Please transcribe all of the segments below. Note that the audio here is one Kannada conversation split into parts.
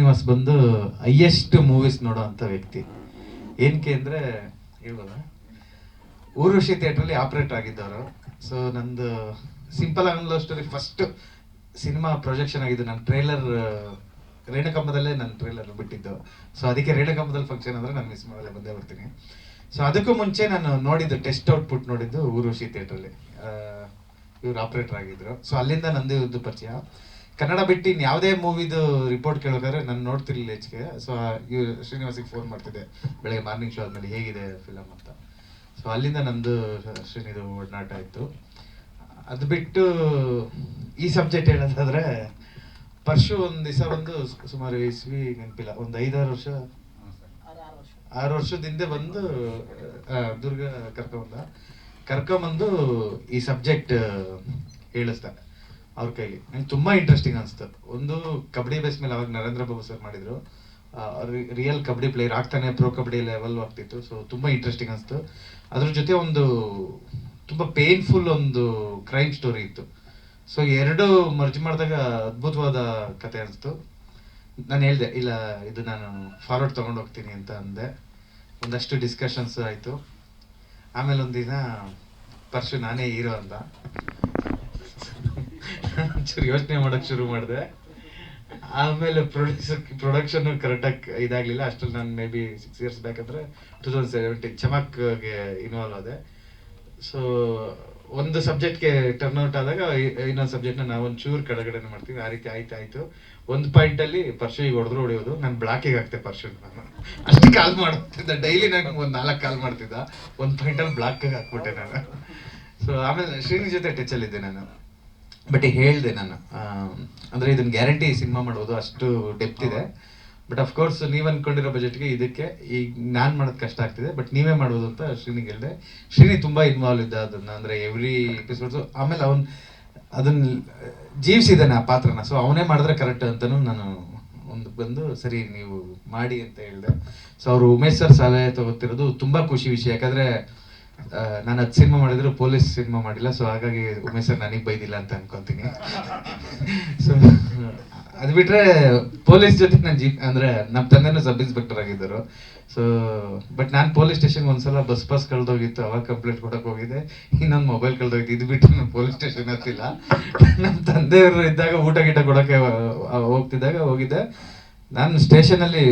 ಶ್ರೀನಿವಾಸ್ ಬಂದು ಹೈಯೆಸ್ಟ್ ಮೂವೀಸ್ ನೋಡೋವಂಥ ವ್ಯಕ್ತಿ. ಏನಕ್ಕೆ ಅಂದರೆ, ಹೇಳ್ಬೋದ? ಊರ್ವಶಿ ಥಿಯೇಟ್ರಲ್ಲಿ ಆಪ್ರೇಟ್ ಆಗಿದ್ದವರು. ಸೊ ನಂದು ಸಿಂಪಲ್ ಆಗಿ ಸ್ಟೋರಿ ಫಸ್ಟ್ ಸಿನಿಮಾ ಪ್ರೊಜೆಕ್ಷನ್ ಆಗಿದ್ದು ನನ್ನ ಟ್ರೇಲರ್ ರೇಣುಕಂಬದಲ್ಲೇ ನನ್ನ ಟ್ರೇಲರ್ ಬಿಟ್ಟಿದ್ದು. ಸೊ ಅದಕ್ಕೆ ರೇಣುಕಂಬದಲ್ಲಿ ಫಂಕ್ಷನ್ ಅಂದರೆ ನಾನು ಮಿಸ್ ಮಾಡಲೇ ಬಂದೇ ಬರ್ತೀನಿ. ಸೊ ಅದಕ್ಕೂ ಮುಂಚೆ ನಾನು ನೋಡಿದ್ದು ಟೆಸ್ಟ್ ಔಟ್ಪುಟ್ ನೋಡಿದ್ದು ಊರ್ವಶಿ ಥಿಯೇಟ್ರಲ್ಲಿ. ಇವ್ರು ಆಪ್ರೇಟರ್ ಆಗಿದ್ರು. ಸೊ ಅಲ್ಲಿಂದ ನಂದು ಇದು ಪರಿಚಯ. ಕನ್ನಡ ಬಿಟ್ಟು ಇನ್ನು ಯಾವುದೇ ಮೂವಿದು ರಿಪೋರ್ಟ್ ಕೇಳಬೇಕಾದ್ರೆ ನಾನು ನೋಡ್ತಿರ್ಲಿಲ್ಲ ಹೆಚ್ಚಿಗೆ. ಸೊ ಶ್ರೀನಿವಾಸಿಗೆ ಫೋನ್ ಮಾಡ್ತಿದ್ದೆ. ಬೆಳಗ್ಗೆ ಮಾರ್ನಿಂಗ್ ಶೋ ಆದ್ಮೇಲೆ ಹೇಗಿದೆ ಫಿಲಮ್ ಅಂತ. ಸೊ ಅಲ್ಲಿಂದ ನಂದು ಶ್ರೀನಿದು ಒಡನಾಟ ಇತ್ತು ಅದು ಬಿಟ್ಟು ಈ ಸಬ್ಜೆಕ್ಟ್ ಹೇಳೋದಾದ್ರೆ ಪರ್ಶು ಒಂದು ದಿವಸ ಸು- ಸುಮಾರು ಇಸ್ವಿ ನೆನಪಿಲ್ಲ. ಒಂದು ಐದಾರು ವರ್ಷ, ಆರು ವರ್ಷದಿಂದ ಬಂದು ದುರ್ಗ ಕರ್ಕೊಂಬಂದ ಕರ್ಕೊಂಬಂದು ಈ ಸಬ್ಜೆಕ್ಟ್ ಹೇಳಿಸ್ದ. ಅವ್ರ ಕೈಲಿ ನಂಗೆ ತುಂಬಾ ಇಂಟ್ರೆಸ್ಟಿಂಗ್ ಅನ್ಸುತ್ತೆ ಒಂದು ಕಬಡ್ಡಿ ಬೇಸ್ ಮೇಲೆ ಅವಾಗ ನರೇಂದ್ರ ಬಾಬು ಸರ್ ಮಾಡಿದ್ರು. ರಿಯಲ್ ಕಬಡ್ಡಿ ಪ್ಲೇಯರ್ ಆಗ್ತಾನೆ ಪ್ರೋ ಕಬಡ್ಡಿ ಲೆವೆಲ್ ಆಗ್ತಿತ್ತು. ಸೊ ತುಂಬಾ ಇಂಟ್ರೆಸ್ಟಿಂಗ್ ಅನ್ಸುತ್ತೆ ಅದ್ರ ಜೊತೆ ಒಂದು ತುಂಬಾ ಪೇನ್ಫುಲ್ ಒಂದು ಕ್ರೈಮ್ ಸ್ಟೋರಿ ಇತ್ತು. ಸೊ ಎರಡು ಮರ್ಜ್ ಮಾಡಿದಾಗ ಅದ್ಭುತವಾದ ಕತೆ ಅನಿಸ್ತು. ನಾನು ಹೇಳ್ದೆ, ಇಲ್ಲ, ಇದು ನಾನು ಫಾರ್ವರ್ಡ್ ತೊಗೊಂಡು ಹೋಗ್ತೀನಿ ಅಂತ ಅಂದೆ. ಒಂದಷ್ಟು ಡಿಸ್ಕಷನ್ಸ್ ಆಯಿತು. ಆಮೇಲೆ ಒಂದಿನ, ಪರ್ಶು ನಾನೇ ಹೀರೋ ಅಂತ. ಒಂಚೂರು ಯೋಚನೆ ಮಾಡೋಕೆ ಶುರು ಮಾಡಿದೆ. ಆಮೇಲೆ ಪ್ರೊಡ್ಯೂಸರ್ ಪ್ರೊಡಕ್ಷನ್ ಕರೆಕ್ಟಾಗಿ ಇದಾಗಲಿಲ್ಲ. ಅಷ್ಟ್ರಲ್ಲಿ ನಾನು maybe six years back two thousand seventeen ಚಮಕ್ಗೆ involve ಆದೆ. ಸೊ ಒಂದು ಸಬ್ಜೆಕ್ಟ್ಗೆ ಟರ್ನ್ ಔಟ್ ಆದಾಗ ಇನ್ನೊಂದು ಸಬ್ಜೆಕ್ಟ್ನ ನಾವು ಒಂಚೂರು ಕೆಳಗಡೆ ಮಾಡ್ತೀವಿ. ಆ ರೀತಿ ಆಯ್ತು ಆಯ್ತು. ಒಂದು ಪಾಯಿಂಟಲ್ಲಿ ಪರ್ಶಿಗೆ ಹೊಡೆದ್ರು ಹೊಡೆಯೋದು. ನಾನು ಬ್ಲಾಕಿಗೆ ಹಾಕ್ತೆ ಪರ್ಶು ನಾನು. ಅಷ್ಟು ಕಾಲ್ ಮಾಡ್ತಿದ್ದೆ. ಡೈಲಿ ನಾನು ಒಂದು ನಾಲ್ಕು ಕಾಲ್ ಮಾಡ್ತಿದ್ದ. ಒಂದು ಪಾಯಿಂಟಲ್ಲಿ ಬ್ಲಾಕಿಗೆ ಹಾಕ್ಬಿಟ್ಟೆ ನಾನು. ಸೊ ಆಮೇಲೆ ಶ್ರೀನಿ ಜೊತೆ ಟಚಲ್ಲಿದ್ದೆ ನಾನು. ಬಟ್ ಹೇಳಿದೆ ನಾನು ಅಂದರೆ ಇದನ್ನ ಗ್ಯಾರಂಟಿ ಸಿನಿಮಾ ಮಾಡೋದು ಅಷ್ಟು ಡೆಪ್ತ್ ಇದೆ. ಬಟ್ ಅಫ್ಕೋರ್ಸ್ ನೀವು ಅನ್ಕೊಂಡಿರೋ ಬಜೆಟ್ಗೆ ಇದಕ್ಕೆ ಈಗ ನಾನು ಮಾಡೋದು ಕಷ್ಟ ಆಗ್ತಿದೆ. ಬಟ್ ನೀವೇ ಮಾಡೋದು ಅಂತ ಶ್ರೀನಿಗೆ ಹೇಳಿದೆ. ಶ್ರೀನಿ ತುಂಬಾ ಇನ್ವಾಲ್ವ್ ಇದ್ದ ಅದನ್ನ. ಅಂದ್ರೆ ಎವ್ರಿ ಎಪಿಸೋಡ್ಸ್ ಆಮೇಲೆ ಅವನು ಅದನ್ನ ಜೀವಿಸಿದ್ದಾನೆ ಆ ಪಾತ್ರನ. ಸೊ ಅವನೇ ಮಾಡಿದ್ರೆ ಕರೆಕ್ಟ್ ಅಂತಲೂ ನಾನು ಒಂದು ಬಂದು ಸರಿ ನೀವು ಮಾಡಿ ಅಂತ ಹೇಳಿದೆ. ಸೊ ಅವರು ಉಮೇಶ್ ಸರ್ ಸಲಹೆ ತಗೋತಿರೋದು ತುಂಬಾ ಖುಷಿ ವಿಷಯ. ಯಾಕಂದ್ರೆ ನಾನು ಅದು ಸಿನಿಮಾ ಮಾಡಿದ್ರು ಪೊಲೀಸ್ ಸಿನಿಮಾ ಮಾಡಿಲ್ಲ ಸೊ ಹಾಗಾಗಿ ಉಮೇಶ್ ಸರ್ ನನಗೆ ಬೈದಿಲ್ಲ ಅಂತ ಅನ್ಕೊಂತೀನಿ. ಸೊ ಅದು ಬಿಟ್ರೆ ಪೊಲೀಸ್ ಜೊತೆ ನಾನು ಜಿ, ಅಂದ್ರೆ ನಮ್ಮ ತಂದೆನೂ ಸಬ್ ಇನ್ಸ್ಪೆಕ್ಟರ್ ಆಗಿದ್ದರು. ಸೊ ಬಟ್ ನಾನು ಪೊಲೀಸ್ ಸ್ಟೇಷನ್ ಒಂದ್ಸಲ ಬಸ್ ಪಾಸ್ ಕಳೆದೋಗಿತ್ತು, ಅವಾಗ ಕಂಪ್ಲೇಂಟ್ ಕೊಡಕ್ಕೆ ಹೋಗಿದ್ದೆ. ಇನ್ನೊಂದು ಮೊಬೈಲ್ ಕಳ್ದೋಗಿತ್ತು, ಇದು ಬಿಟ್ಟು ನಾನು ಪೊಲೀಸ್ ಸ್ಟೇಷನ್ ಹತ್ತಿಲ್ಲ. ನಮ್ಮ ತಂದೆಯವರು ಇದ್ದಾಗ ಊಟ ಗೀಟ ಕೊಡೋಕ್ಕೆ ಹೋಗ್ತಿದ್ದಾಗ ಹೋಗಿದ್ದೆ. ನಾನು ಸ್ಟೇಷನ್ ಅಲ್ಲಿ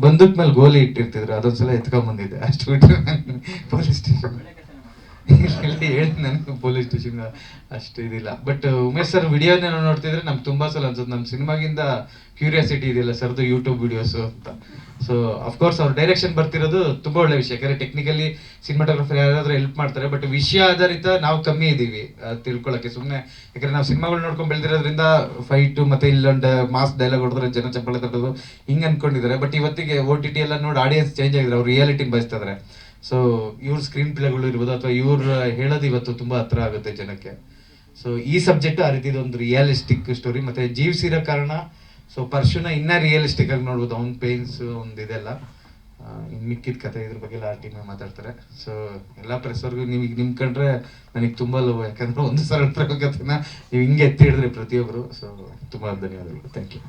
ಬಂದೂಕ್ ಮೇಲೆ ಗೋಲಿ ಇಟ್ಟಿರ್ತಿದ್ರು ಅದೊಂದ್ಸಲ ಎತ್ಕೊಂಡ್ ಬಂದಿದ್ದೆ. ಅಷ್ಟು ಬಿಟ್ಟರೆ ಪೊಲೀಸ್ ಸ್ಟೇಷನ್ ಹೇಳಿ ಹೇಳ್ತೀನಿ ನನಗೆ ಪೊಲೀಸ್ ಸ್ಟೇಷನ್ ಅಷ್ಟು ಇದಿಲ್ಲ. ಬಟ್ ಉಮೇಶ್ ಸರ್ ವಿಡಿಯೋನ ನೋಡ್ತಿದ್ರೆ ನಮ್ಗೆ ತುಂಬಾ ಸಲ ಅನ್ಸುತ್ತೆ ನಮ್ಮ ಸಿನಿಮಾಗಿಂದ ಕ್ಯೂರಿಯಾಸಿಟಿ ಇದೆಯಲ್ಲ ಸರ್ದು ಯೂಟ್ಯೂಬ್ ವಿಡಿಯೋಸ್ ಅಂತ. ಸೊ ಅಫ್ಕೋರ್ಸ್ ಅವ್ರ ಡೈರೆಕ್ಷನ್ ಬರ್ತಿರೋದು ತುಂಬಾ ಒಳ್ಳೆ ವಿಷಯ. ಯಾಕಂದ್ರೆ ಟೆಕ್ನಿಕಲಿ ಸಿನಿಮಾಟೋಗ್ರಫರ್ ಯಾರಾದ್ರೂ ಹೆಲ್ಪ್ ಮಾಡ್ತಾರೆ ಬಟ್ ವಿಷಯ ಆಧಾರಿತ ನಾವು ಕಮ್ಮಿ ಇದೀವಿ, ಅದ್ ತಿಳ್ಕೊಳಕ್ಕೆ. ಸುಮ್ಮನೆ ಯಾಕಂದ್ರೆ ನಾವು ಸಿನಿಮಾಗಳು ನೋಡ್ಕೊಂಡು ಬೆಳೆದಿರೋದ್ರಿಂದ ಫೈಟ್ ಮತ್ತೆ ಇಲ್ಲೊಂದು ಮಾಸ್ ಡೈಲಾಗ್ ಹೊಡೆದ್ರೆ ಜನ ಚಪ್ಪಳ ತಟ್ಟೋದು ಹಿಂಗೆ ಅನ್ಕೊಂಡಿದ್ದಾರೆ. ಬಟ್ ಇವತ್ತಿಗೆ ಓ ಟಿ ಟಿ ಎಲ್ಲ ನೋಡಿ ಆಡಿಯನ್ಸ್ ಚೇಂಜ್ ಆಗಿದ್ರೆ ಅವ್ರು ರಿಯಾಲಿಟಿ ಬಯಸ್ತಿದ್ದಾರೆ ಸೊ ಇವ್ರ ಸ್ಕ್ರೀನ್ ಪ್ಲೇಗಳು ಇರ್ಬೋದು ಅಥವಾ ಇವ್ರ ಹೇಳೋದು ಇವತ್ತು ತುಂಬಾ ಹತ್ರ ಆಗುತ್ತೆ ಜನಕ್ಕೆ. ಸೊ ಈ ಸಬ್ಜೆಕ್ಟ್ ಆ ರೀತಿ ಒಂದು ರಿಯಲಿಸ್ಟಿಕ್ ಸ್ಟೋರಿ ಮತ್ತೆ ಜೀವಿಸಿರೋ ಕಾರಣ ಸೊ ಪರ್ಶುನ ಇನ್ನ ರಿಯಲಿಸ್ಟಿಕ್ ಆಗಿ ನೋಡ್ಬೋದು. ಅವ್ನ ಪೇನ್ಸ್ ಒಂದು ಇದೆಲ್ಲ. ಇನ್ನು ಇನ್ ಮಿಕ್ಕಿದ ಕತೆ ಇದ್ರ ಬಗ್ಗೆ ಎಲ್ಲ ಟೀಮ್ ಮಾತಾಡ್ತಾರೆ. ಸೊ ಎಲ್ಲ ಪ್ರೆಸ್ ಅವ್ರಿಗೂ ನೀವು ಈಗ ನಿಮ್ ಕಂಡ್ರೆ ನನಗೆ ತುಂಬಾ ಲವ್ ಯಾಕಂದ್ರೆ ಒಂದು ಸಲ ಕಥೆನ ನೀವು ಹಿಂಗೆ ಎತ್ತಿ ಹಿಡಿದ್ರಿ ಪ್ರತಿಯೊಬ್ಬರು ಸೊ ತುಂಬಾ ಧನ್ಯವಾದಗಳು. Thank you